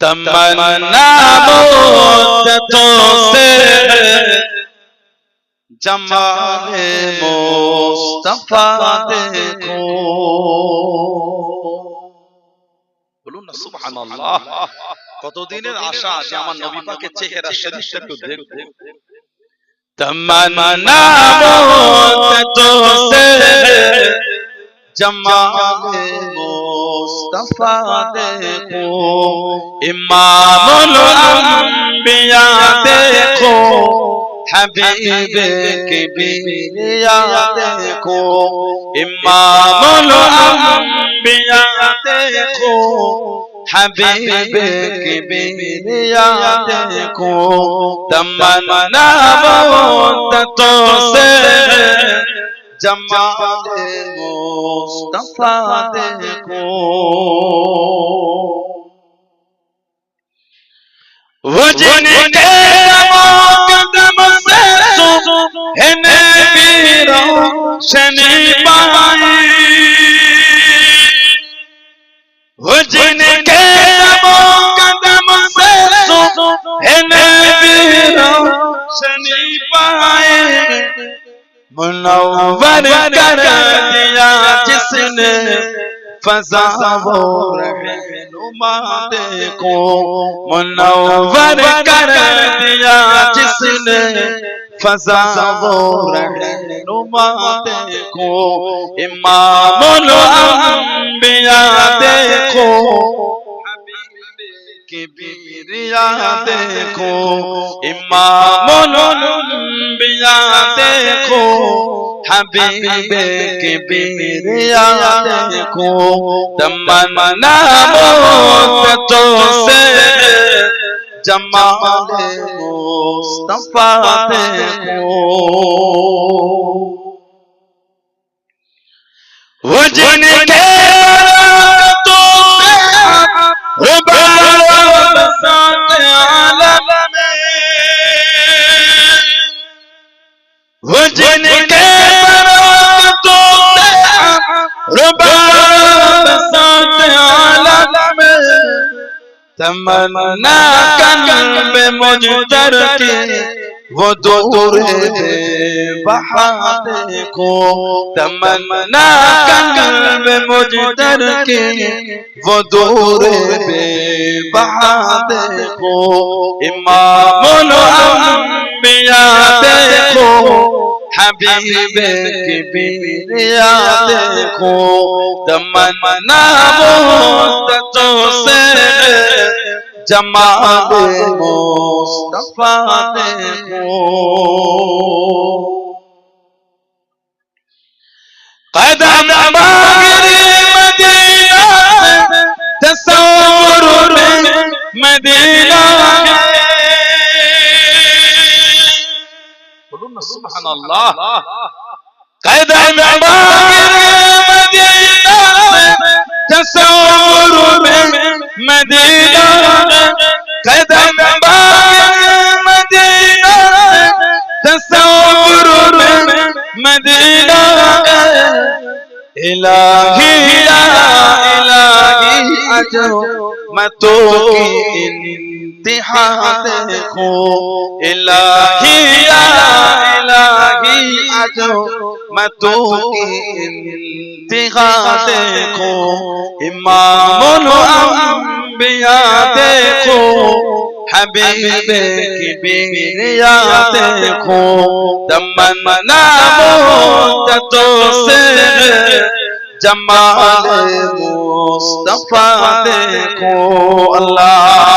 تمنا مدتوں سے جمال مصطفیٰ دیکھو কতদিনের আশা যে আমার নবী পাকের চেহারা শরীফটা একটু দেখব تمنا مدتوں মুস্তফা দেখো ইমামুল আম্বিয়া দেখো حبیب کبریا دیکھو امام الانبیاء دیکھو حبیب کبریا دیکھو تمنا مدتوں तमन्ना मुद्दतों से जमाले मुस्तफा देखो वो जिनके कदम से है नबी रोशनी पाई वो जिनके कदम से है नबी रोशनी पाए मुनव्वर कर दिया जिसने फजा वो रहनुमा देखो मुनव्वर कर दिया जिसने फजा वो रहनुमा देखो इमामुल अंबिया देखो की बीरिया দেখো ইমামুল বিয়া দেখো হাবিবে কে বিরিয়া দেখো তমনা মত তো সে জমালে মুস্তাফা দেখো تمنا قلب مجدر کی وہ دور بہاد کو تمنا قلب مجدر کی وہ دور بہاد کو امام الانبیاء دیکھو حبیب کی بیاد کو تمنا مستتو جمال مصطفیٰ قدم ماغر مدینہ تصور مدینہ سبحان الله. قد مدينة تصور مدينة. قد مدينة تصور مدينة. إلهي يا إلهي أجر متوں کی انتہا دیکھو إلهي یا مدو انتہا دیکھو امام الانبیاء دیکھو حبیب کی بیریا دیکھو دمنا مدتوں سے جمال مصطفیٰ دیکھو اللہ